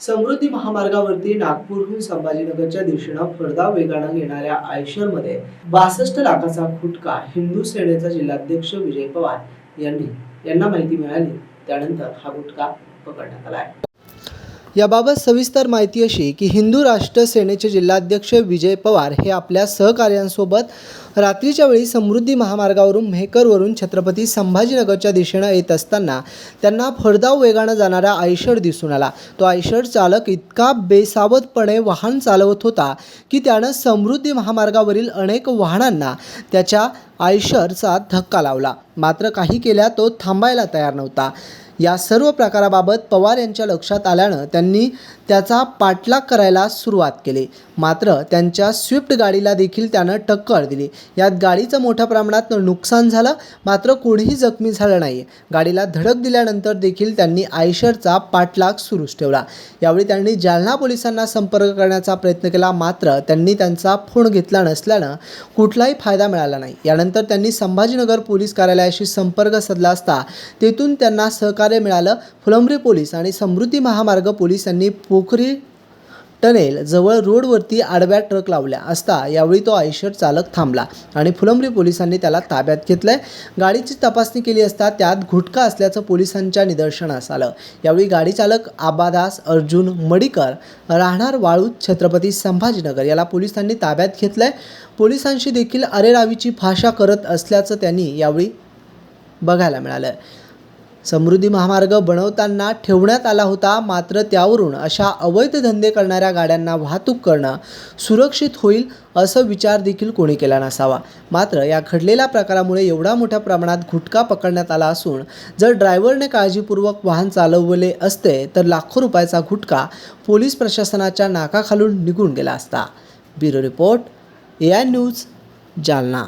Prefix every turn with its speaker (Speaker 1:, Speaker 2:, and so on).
Speaker 1: समृद्धी महामार्गावरती नागपूरहून संभाजीनगरच्या दिशेनं भरधाव वेगानं येणाऱ्या आयशरमध्ये बासष्ट लाखाचा खुटका हिंदू सेनेचा जिल्हाध्यक्ष विजय पवार यांनी यांना माहिती मिळाली. त्यानंतर हा गुटखा पकडण्यात आला आहे. याबाबत सविस्तर माहिती अशी की हिंदू राष्ट्र सेनेचे जिल्हाध्यक्ष विजय पवार हे आपल्या सहकार्यांसोबत रात्रीच्या वेळी समृद्धी महामार्गावरून मेहकरवरून छत्रपती संभाजीनगरच्या दिशेनं येत असताना त्यांना भरधाव वेगानं जाणारा आयशर दिसून आला. तो आयशर चालक इतका बेसावधपणे वाहन चालवत होता की त्यानं समृद्धी महामार्गावरील अनेक वाहनांना त्याच्या आयशरचा धक्का लावला. मात्र काही केल्या तो थांबायला तयार नव्हता. या सर्व प्रकाराबाबत पवार यांच्या लक्षात आल्यानं त्यांनी त्याचा पाठलाग करायला सुरुवात केली. मात्र त्यांच्या स्विफ्ट गाडीला देखील त्यानं टक्कर दिली. यात गाडीचं मोठ्या प्रमाणात नुकसान झालं मात्र कोणीही जखमी झालं नाही गाडीला धडक दिल्यानंतर देखील त्यांनी आयशरचा पाठलाग सुरूच ठेवला. यावेळी त्यांनी जालना पोलिसांना संपर्क करण्याचा प्रयत्न केला मात्र त्यांनी त्यांचा फोन घेतला नसल्यानं कुठलाही फायदा मिळाला नाही. यानंतर त्यांनी संभाजीनगर पोलीस कार्यालयाशी संपर्क साधला असता तेथून त्यांना सहकार्य मिळालं. फुलंब्री पोलीस आणि समृद्धी महामार्ग पोलीस यांनी पोखरी टनेल जवळ रोडवरती आडव्या ट्रक लावल्या असता यावेळी तो आयशर चालक थांबला आणि फुलंब्री पोलिसांनी त्याला ताब्यात घेतलंय. गाडीची तपासणी केली असता त्यात घुटका असल्याचं पोलिसांच्या निदर्शनास आलं. यावेळी गाडी चालक आबादास अर्जुन मडिकर राहणार वाळूत छत्रपती संभाजीनगर याला पोलिसांनी ताब्यात घेतलंय. पोलिसांशी देखील अरेरावीची भाषा करत असल्याचं त्यांनी यावेळी बघायला मिळालं. समृद्धी महामार्ग बनवताना ठेवण्यात आला होता मात्र त्यावरून अशा अवैध धंदे करणाऱ्या गाड्यांना वाहतूक करणं सुरक्षित होईल असं विचार देखील कोणी केला नसावा. मात्र या घडलेल्या प्रकारामुळे एवढा मोठ्या प्रमाणात घुटका पकडण्यात आला असून जर ड्रायव्हरने काळजीपूर्वक वाहन चालवले असते तर लाखो रुपयाचा घुटका पोलीस प्रशासनाच्या नाकाखालून निघून गेला असता. Bureau report A I news Jalna.